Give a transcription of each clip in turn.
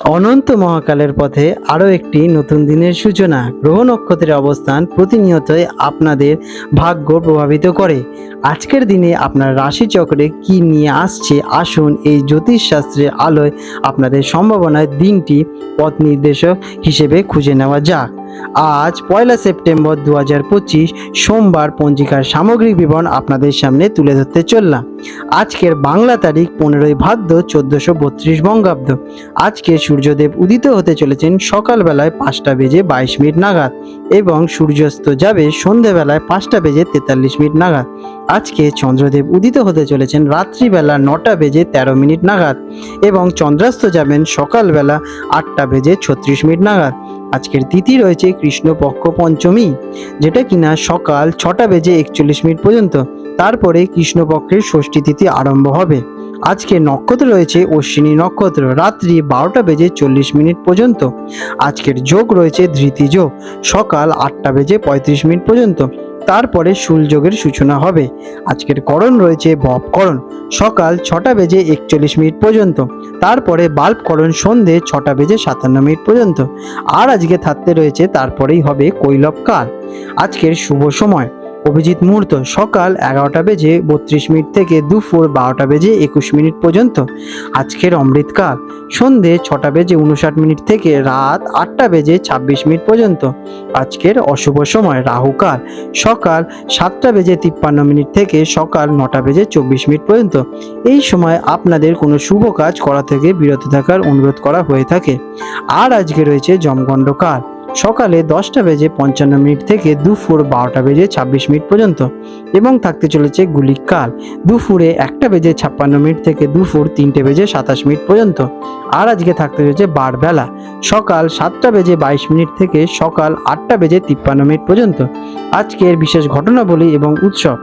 অনন্ত মহাকালের পথে আরও একটি নতুন দিনের সূচনা গ্রহ নক্ষত্রের অবস্থান প্রতিনিয়তই আপনাদের ভাগ্য প্রভাবিত করে। আজকের দিনে আপনার রাশিচক্রে কি নিয়ে আসছে আসুন এই জ্যোতিষশাস্ত্রের আলোয় আপনাদের সম্ভাবনায় দিনটি পথ নির্দেশক হিসেবে খুঁজে নেওয়া যাক। আজ পয়লা সেপ্টেম্বর দু পঁচিশ সোমবার পঞ্জিকার সামগ্রিক বিবরণ আপনাদের সামনে তুলে ধরতে চললাম। আজকের বাংলা তারিখ পনেরোই ভাদ্র চোদ্দোশো বত্রিশ বঙ্গাব্দ। আজকে সূর্যদেব উদিত হতে চলেছেন সকালবেলায় পাঁচটা বেজে বাইশ মিনিট নাগাদ এবং সূর্যাস্ত যাবে সন্ধেবেলায় পাঁচটা বেজে তেতাল্লিশ মিনিট নাগাদ। আজকে চন্দ্রদেব উদিত হতে চলেছেন রাত্রিবেলা নটা বেজে তেরো মিনিট নাগাদ এবং চন্দ্রাস্ত যাবেন সকালবেলা আটটা বেজে ছত্রিশ মিনিট নাগাদ। আজকের তিথি রয়েছে কৃষ্ণপক্ষ পঞ্চমী, যেটা কিনা সকাল ছটা বেজে একচল্লিশ মিনিট পর্যন্ত। তারপরে কৃষ্ণপক্ষের ষষ্ঠী তিথি আরম্ভ হবে। আজকে নক্ষত্র রয়েছে অশ্বিনী নক্ষত্র, রাত্রি বারোটা বেজে চল্লিশ মিনিট পর্যন্ত। আজকের যোগ রয়েছে ধৃতি যোগ, সকাল আটটা বেজে পঁয়ত্রিশ মিনিট পর্যন্ত। তারপরে সুলযোগের সূচনা হবে। আজকের করণ রয়েছে বপকরণ সকাল ছটা বেজে একচল্লিশ মিনিট পর্যন্ত। তারপরে বাল্ব করণ সন্ধে ছটা বেজে সাতান্ন মিনিট পর্যন্ত। আর আজকে থাকতে রয়েছে তারপরেই হবে কৈলব কাল। আজকের শুভ সময়। অভিজিৎ মুহূর্ত সকাল এগারোটা বেজে বত্রিশ মিনিট থেকে দুপুর বারোটা বেজে একুশ মিনিট পর্যন্ত। আজকের অমৃতকাল সন্ধে ছটা বেজে উনষাট মিনিট থেকে রাত আটটা বেজে ছাব্বিশ মিনিট পর্যন্ত। আজকের অশুভ সময় রাহুকাল সকাল সাতটা বেজে তিপ্পান্ন মিনিট থেকে সকাল নটা বেজে চব্বিশ মিনিট পর্যন্ত। এই সময় আপনাদের কোনো শুভ কাজ করা থেকে বিরত থাকার অনুরোধ করা হয়ে থাকে। আর আজকে রয়েছে জমগণ্ডকাল সকালে দশটা বেজে পঞ্চান্ন মিনিট থেকে দুপুর বারোটা বেজে ছাব্বিশ মিনিট পর্যন্ত এবং থাকতে চলেছে গুলিকাল। দুপুরে একটা বেজে ছাপ্পান্ন মিনিট থেকে দুপুর তিনটে বেজে সাতাশ মিনিট পর্যন্ত। আর আজকে থাকতে চলেছে বারবেলা। সকাল সাতটা বেজে বাইশ মিনিট থেকে সকাল আটটা বেজে তিপ্পান্ন মিনিট পর্যন্ত। আজকের বিশেষ ঘটনাবলী এবং উৎসব।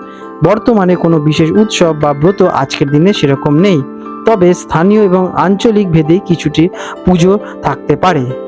বর্তমানে কোনো বিশেষ উৎসব বা ব্রত আজকের দিনে সেরকম নেই। তবে স্থানীয় এবং আঞ্চলিক ভেদে কিছুটি পুজো থাকতে পারে।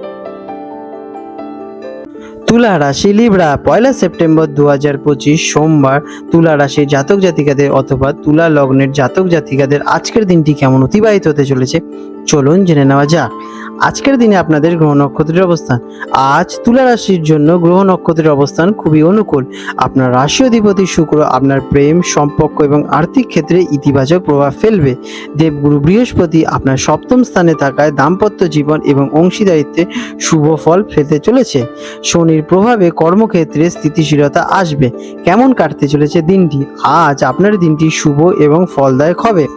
তুলা রাশি লিব্রা, পয়লা সেপ্টেম্বর দু হাজার পঁচিশ সোমবার তুলা রাশির জাতক জাতিকাদের অথবা তুলা লগ্নের জাতক জাতিকাদের আজকের দিনটি কেমন অতিবাহিত হতে চলেছে? চলুন জেনে নেওয়া যাক। আজকের দিনে আপনাদের গ্রহ নক্ষত্রের অবস্থান। আজ তুলা রাশির জন্য গ্রহ নক্ষত্রের অবস্থান খুবই অনুকূল। আপনার রাশি অধিপতি শুক্র আপনার প্রেম, সম্পর্ক এবং আর্থিক ক্ষেত্রে ইতিবাচক প্রভাব ফেলবে। দেবগুরু বৃহস্পতি আপনার সপ্তম স্থানে থাকায় দাম্পত্য জীবন এবং অংশীদারিত্বে শুভ ফল পেতে চলেছে। শনির প্রভাবে কর্মক্ষেত্রে স্থিতিশীলতা আসবে। কেমন কাটতে চলেছে দিনটি? আজ আপনার দিনটি শুভ এবং ফলদায়ক হবে।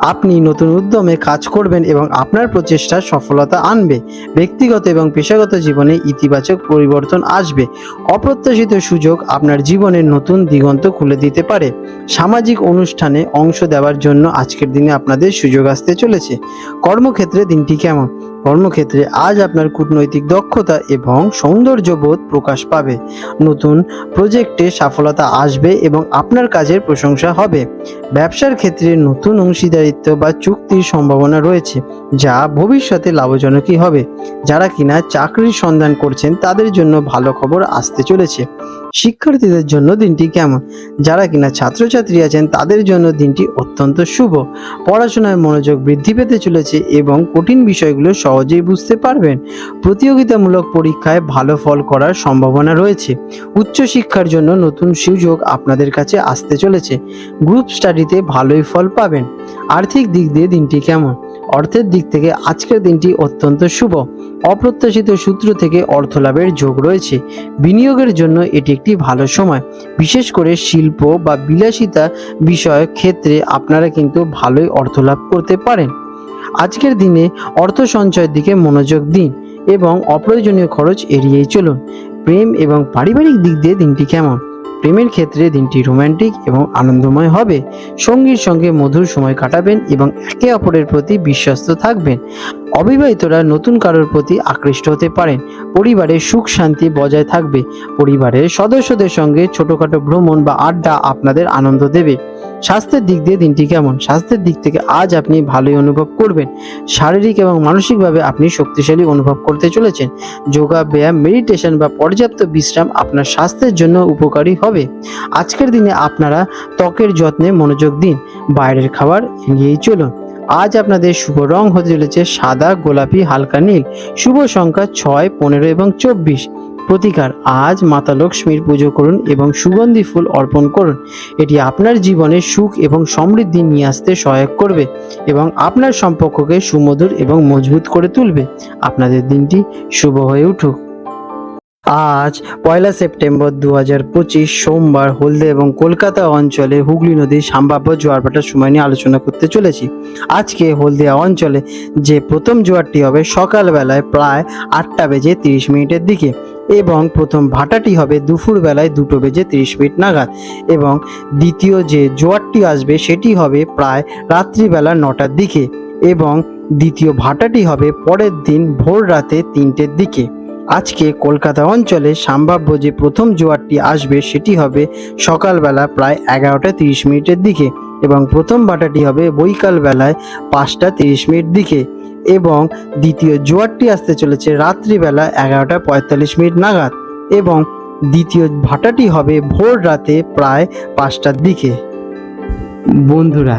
আপনি নতুন উদ্যমে কাজ করবেন এবং আপনার প্রচেষ্টা সফলতা আনবে। ব্যক্তিগত এবং পেশাগত জীবনে ইতিবাচক পরিবর্তন আসবে। অপ্রত্যাশিত সুযোগ আপনার জীবনের নতুন দিগন্ত খুলে দিতে পারে। সামাজিক অনুষ্ঠানে অংশ দেওয়ার জন্য আজকের দিনে আপনাদের সুযোগ আসতে চলেছে। কর্মক্ষেত্রে দিনটি কেমন? কর্মক্ষেত্রে আজ আপনার কূটনৈতিক দক্ষতা এবং সৌন্দর্যবোধ প্রকাশ পাবে। নতুন প্রজেক্টে সফলতা আসবে এবং আপনার কাজের প্রশংসা হবে। ব্যবসার ক্ষেত্রে নতুন অংশীদারিত্ব বা চুক্তির সম্ভাবনা রয়েছে, যা ভবিষ্যতে লাভজনকই হবে। যারা কিনা চাকরির সন্ধান করছেন, তাদের জন্য ভালো খবর আসতে চলেছে। শিক্ষার্থীদের জন্য দিনটি কেমন? যারা কিনা ছাত্রছাত্রী আছেন, তাদের জন্য দিনটি অত্যন্ত শুভ। পড়াশোনায় মনোযোগ বৃদ্ধি পেতে চলেছে এবং কঠিন বিষয়গুলো সহজেই বুঝতে পারবেন। প্রতিযোগিতামূলক পরীক্ষায় ভালো ফল করার সম্ভাবনা রয়েছে। উচ্চশিক্ষার জন্য নতুন সুযোগ আপনাদের কাছে আসতে চলেছে। গ্রুপ স্টাডিতে ভালোই ফল পাবেন। আর্থিক দিক দিয়ে দিনটি কেমন? অর্থের দিক থেকে আজকের দিনটি অত্যন্ত শুভ। অপ্রত্যাশিত সূত্র থেকে অর্থ লাভের যোগ রয়েছে। বিনিয়োগের জন্য এটি একটি ভালো সময়। বিশেষ করে শিল্প বা বিলাসিতা বিষয়ক ক্ষেত্রে আপনারা কিন্তু ভালোই অর্থ লাভ করতে পারেন। আজকের দিনে অর্থ সঞ্চয়ের দিকে মনোযোগ দিন এবং অপ্রয়োজনীয় খরচ এড়িয়েই চলুন। প্রেম এবং পারিবারিক দিক দিয়ে দিনটি কেমন? প্রেমের ক্ষেত্রে দিনটি রোম্যান্টিক এবং আনন্দময় হবে। সঙ্গীর সঙ্গে মধুর সময় কাটাবেন এবং একে অপরের প্রতি বিশ্বস্ত থাকবেন। অবিবাহিতরা নতুন কারোর প্রতি আকৃষ্ট হতে পারেন পরিবারে সুখ শান্তি বজায় থাকবে। পরিবারের সদস্যদের সঙ্গে ছোটখাটো ভ্রমণ বা আড্ডা আপনাদের আনন্দ দেবে। স্বাস্থ্যের দিক দিয়ে দিনটি কেমন? স্বাস্থ্যের দিক থেকে আজ আপনি ভালোই অনুভব করবেন। শারীরিক এবং মানসিকভাবে আপনি শক্তিশালী অনুভব করতে চলেছেন। যোগা, ব্যায়াম, মেডিটেশন বা পর্যাপ্ত বিশ্রাম আপনার স্বাস্থ্যের জন্য উপকারী হবে। আজকের দিনে আপনারা ত্বকের যত্নে মনোযোগ দিন। বাইরের খাবার এড়িয়েই চলুন। আজ আপনাদের শুভ রং হতে চলেছে সাদা, গোলাপি, হালকা নীল। শুভ সংখ্যা ছয়, পনেরো এবং চব্বিশ। প্রতিকার, আজ মাতা লক্ষ্মীর পুজো করুন এবং সুগন্ধি ফুল অর্পণ করুন। এটি আপনার জীবনে সুখ এবং সমৃদ্ধি নিয়ে আসতে সহায়ক করবে এবং আপনার সম্পর্ককে সুমধুর এবং মজবুত করে তুলবে। আপনাদের দিনটি শুভ হয়ে উঠুক। আজ পয়লা সেপ্টেম্বর দু পঁচিশ সোমবার হলদে এবং কলকাতা অঞ্চলে হুগলি নদীর সম্ভাব্য জোয়ারভাটার সময় নিয়ে আলোচনা করতে চলেছি। আজকে হলদিয়া অঞ্চলে যে প্রথম জোয়ারটি হবে সকালবেলায় প্রায় আটটা বেজে তিরিশ মিনিটের দিকে এবং প্রথম ভাটাটি হবে দুপুর বেলায় দুটো বেজে তিরিশ মিনিট নাগাদ এবং দ্বিতীয় যে জোয়ারটি আসবে সেটি হবে প্রায় রাত্রিবেলা নটার দিকে এবং দ্বিতীয় ভাটাটি হবে পরের দিন ভোর রাতে তিনটের দিকে। আজকে কলকাতা অঞ্চলে সম্ভাব্য যে প্রথম জোয়ারটি আসবে সেটি হবে সকালবেলা প্রায় এগারোটা তিরিশ মিনিটের দিকে এবং প্রথম বাটাটি হবে বৈকাল বেলায় পাঁচটা তিরিশ মিনিট দিকে এবং দ্বিতীয় জোয়ারটি আসতে চলেছে রাত্রিবেলা এগারোটা পঁয়তাল্লিশ মিনিট নাগাদ এবং দ্বিতীয় ভাটাটি হবে ভোর রাতে প্রায় পাঁচটার দিকে। বন্ধুরা